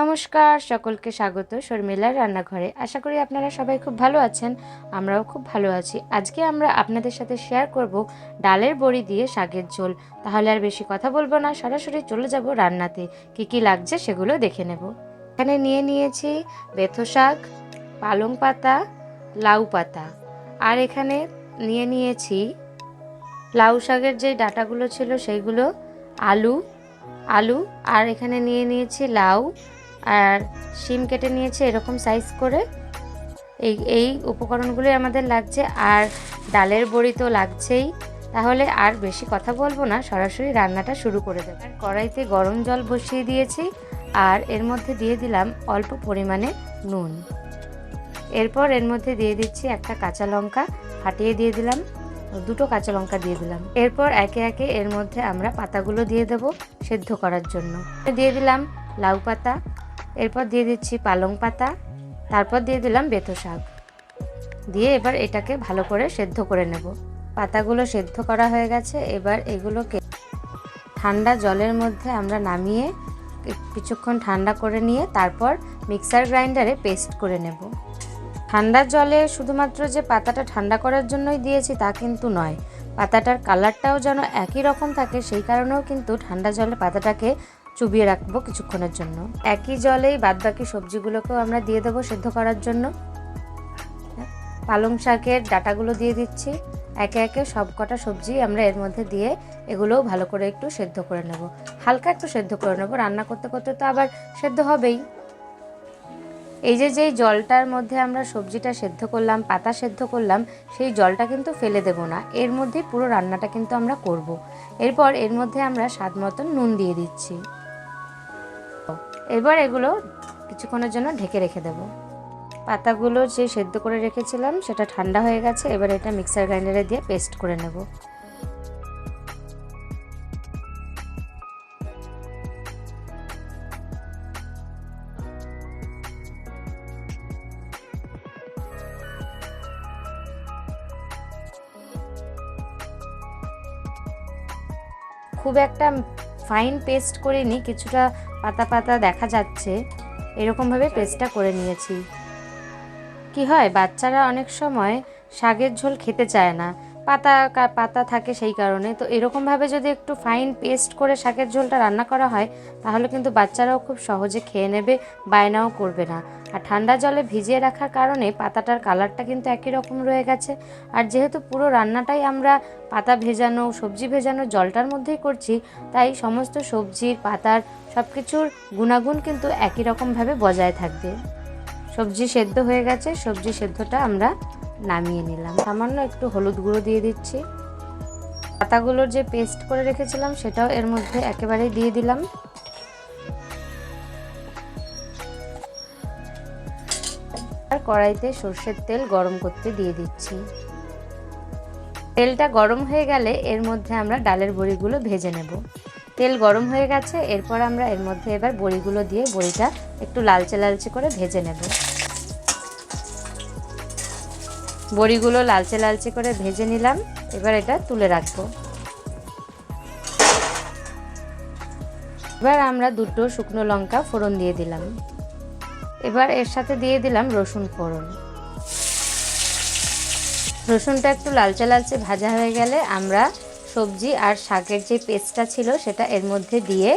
নমস্কার, সকলকে স্বাগত শর্মিলার রান্নাঘরে। আশা করি আপনারা সবাই খুব ভালো আছেন, আমরাও খুব ভালো আছি। আজকে আমরা আপনাদের সাথে শেয়ার করব ডালের বড়ি দিয়ে শাকের ঝোল। তাহলে আর বেশি কথা বলব না, সরাসরি চলে যাব রান্নাতে। কি কি লাগছে সেগুলো দেখে নেব। এখানে নিয়ে নিয়েছি বেথো শাক, পালং পাতা, লাউ পাতা। আর এখানে নিয়ে নিয়েছি লাউ শাকের যে ডাটাগুলো ছিল সেইগুলো আলু আলু। আর এখানে নিয়ে নিয়েছি লাউ আর শিম কেটে নিয়েছে এরকম সাইজ করে। এই এই উপকরণগুলো আমাদের লাগছে। আর ডালের বড়ি তো লাগছেই। তাহলে আর বেশি কথা বলব না, সরাসরি রান্নাটা শুরু করে দেবো। কড়াইতে গরম জল বসিয়ে দিয়েছি। আর এর মধ্যে দিয়ে দিলাম অল্প পরিমাণে নুন। এরপর এর মধ্যে দিয়ে দিচ্ছি একটা কাঁচা লঙ্কা, ফাটিয়ে দিয়ে দিলাম। দুটো কাঁচা লঙ্কা দিয়ে দিলাম। এরপর একে একে এর মধ্যে আমরা পাতাগুলো দিয়ে দেব সেদ্ধ করার জন্য। দিয়ে দিলাম লাউ পাতা এরপর দিয়ে দিচ্ছি পালং পাতা, তারপর দিয়ে দিলাম বেতো শাক। দিয়ে এবার এটাকে ভালো করে সেদ্ধ করে নেব। পাতাগুলো সেদ্ধ করা হয়ে গেছে, এবার এগুলোকে ঠান্ডা জলের মধ্যে আমরা নামিয়ে কিছুক্ষণ ঠান্ডা করে নিয়ে তারপর মিক্সার গ্রাইন্ডারে পেস্ট করে নেব। ঠান্ডা জলে শুধুমাত্র যে পাতাটা ঠান্ডা করার জন্যই দিয়েছি তা কিন্তু নয়। পাতাটার কালারটাও যেন একই রকম থাকে, সেই কারণেও কিন্তু ঠান্ডা জলে পাতাটাকে চুবিয়ে রাখব কিছুক্ষণের জন্য। একই জলেই বাদবাকি সবজিগুলোকেও আমরা দিয়ে দেবো সেদ্ধ করার জন্য। পালং শাকের ডাটাগুলো দিয়ে দিচ্ছি। একে একে সব কটা সবজি আমরা এর মধ্যে দিয়ে এগুলোও ভালো করে একটু সেদ্ধ করে নেব। হালকা একটু সেদ্ধ করে নেব। রান্না করতে করতে তো আবার সেদ্ধ হবেই। এই যে যেই জলটার মধ্যে আমরা সবজিটা সেদ্ধ করলাম, পাতা সেদ্ধ করলাম, সেই জলটা কিন্তু ফেলে দেব না। এর মধ্যে পুরো রান্নাটা কিন্তু আমরা করব। এরপর এর মধ্যে আমরা স্বাদ মতন নুন দিয়ে দিচ্ছি। এবার এগুলো কিছুক্ষণের জন্য ঢেকে রেখে দেব। পাতাগুলো যে সেদ্ধ করে রেখেছিলাম, সেটা ঠান্ডা হয়ে গেছে, এবার এটা মিক্সার গ্রাইন্ডারে দিয়ে পেস্ট করে নেব। খুব একটা ফাইন পেস্ট করিনি, কিছুটা পাতা পাতা দেখা যাচ্ছে এরকমভাবে পেস্টটা করে নিয়েছি। কি হয়, বাচ্চারা অনেক সময় শাকের ঝোল খেতে চায় না। পাতা পাতা থাকে সেই কারণে। তো এরকমভাবে যদি একটু ফাইন পেস্ট করে শাকের ঝোলটা রান্না করা হয়, তাহলে কিন্তু বাচ্চারাও খুব সহজে খেয়ে নেবে, বায়নাও করবে না। আর ঠান্ডা জলে ভিজিয়ে রাখার কারণে পাতাটার কালারটা কিন্তু একই রকম রয়ে গেছে। আর যেহেতু পুরো রান্নাটাই আমরা পাতা ভেজানো, সবজি ভেজানো জলটার মধ্যেই করছি, তাই সমস্ত সবজির, পাতার সব কিছুর গুণাগুণ কিন্তু একই রকমভাবে বজায় থাকবে। সবজি সেদ্ধ হয়ে গেছে, সবজি সেদ্ধটা আমরা নামিয়ে নিলাম। সামান্য একটু হলুদ গুঁড়ো দিয়ে দিচ্ছি। পাতাগুলোর যে পেস্ট করে রেখেছিলাম, সেটাও এর মধ্যে একেবারেই দিয়ে দিলাম। আর কড়াইতে সর্ষের তেল গরম করতে দিয়ে দিচ্ছি। তেলটা গরম হয়ে গেলে এর মধ্যে আমরা ডালের বড়িগুলো ভেজে নেব। তেল গরম হয়ে গেছে, এরপর আমরা এর মধ্যে এবার বড়িগুলো দিয়ে বড়িটা একটু লালচে লালচে করে ভেজে নেব। বড়িগুলো লালচে লালচে করে ভেজে নিলাম। এবার এটা তুলে রাখব। এবার আমরা দুটো শুকনো লঙ্কা ফোড়ন দিয়ে দিলাম। এবার এর সাথে দিয়ে দিলাম রসুন ফোড়ন। রসুনটা একটু লালচে লালচে ভাজা হয়ে গেলে আমরা সবজি আর শাকের যে পেস্টটা ছিল সেটা এর মধ্যে দিয়ে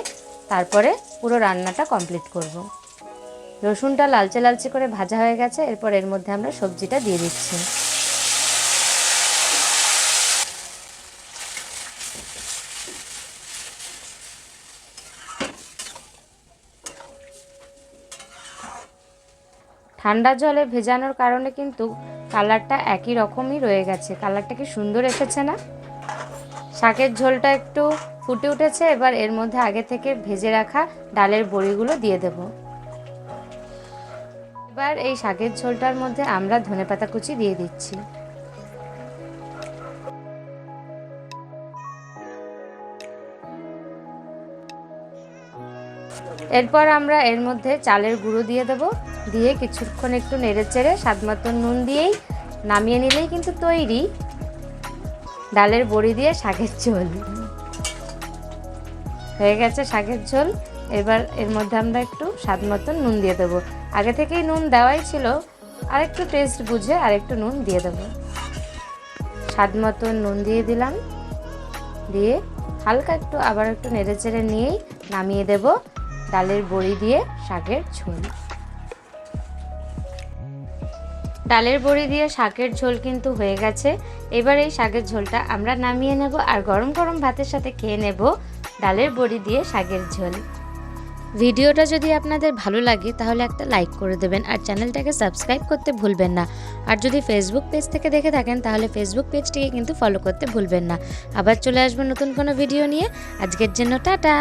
তারপরে পুরো রান্নাটা কমপ্লিট করব। রসুনটা লালচে লালচে করে ভাজা হয়ে গেছে। এরপর এর মধ্যে আমরা সবজিটা দিয়ে দিচ্ছি। ঠান্ডা জলে ভেজানোর কারণে কিন্তু কালারটা একই রকমই রয়ে গেছে। কালারটা কি সুন্দর এসেছে না? শাকের ঝোলটা একটু ফুটে উঠেছে। এবার এর মধ্যে আগে থেকে ভেজে রাখা ডালের বড়িগুলো দিয়ে দেব। এবার এই শাকের ঝোলটার মধ্যে আমরা ধনেপাতা কুচি দিয়ে দিচ্ছি। এরপর আমরা এর মধ্যে চালের গুঁড়ো দিয়ে দেব। দিয়ে কিছুক্ষণ একটু নেড়ে চেড়ে স্বাদ মতন নুন দিয়েই নামিয়ে নিলেই কিন্তু তৈরি। ডালের বড়ি দিয়ে শাকের ঝোল। হয়ে গেছে শাকের ঝোল। এবার এর মধ্যে আমরা একটু স্বাদ মতন নুন দিয়ে দেবো। আগে থেকেই নুন দেওয়াই ছিল। আর একটু টেস্ট বুঝে আর একটু নুন দিয়ে দেবো। স্বাদ মতন নুন দিয়ে দিলাম। দিয়ে হালকা একটু আবার একটু নেড়ে চেড়ে নিয়েই নামিয়ে দেব ডালের বড়ি দিয়ে শাকের ঝোল। ডালের বড়ি দিয়ে শাকের ঝোল কিন্তু হয়ে গেছে। এবার এই শাকের ঝোলটা আমরা নামিয়ে নেব আর গরম গরম ভাতের সাথে খেয়ে নেব ডালের বড়ি দিয়ে শাকের ঝোল। ভিডিওটা যদি আপনাদের ভালো লাগে, তাহলে একটা লাইক করে দেবেন আর চ্যানেলটাকে সাবস্ক্রাইব করতে ভুলবেন না। আর যদি ফেসবুক পেজ থেকে দেখে থাকেন, তাহলে ফেসবুক পেজটিকে কিন্তু ফলো করতে ভুলবেন না। আবার চলে আসব নতুন কোনো ভিডিও নিয়ে। আজকের জন্য টাটা!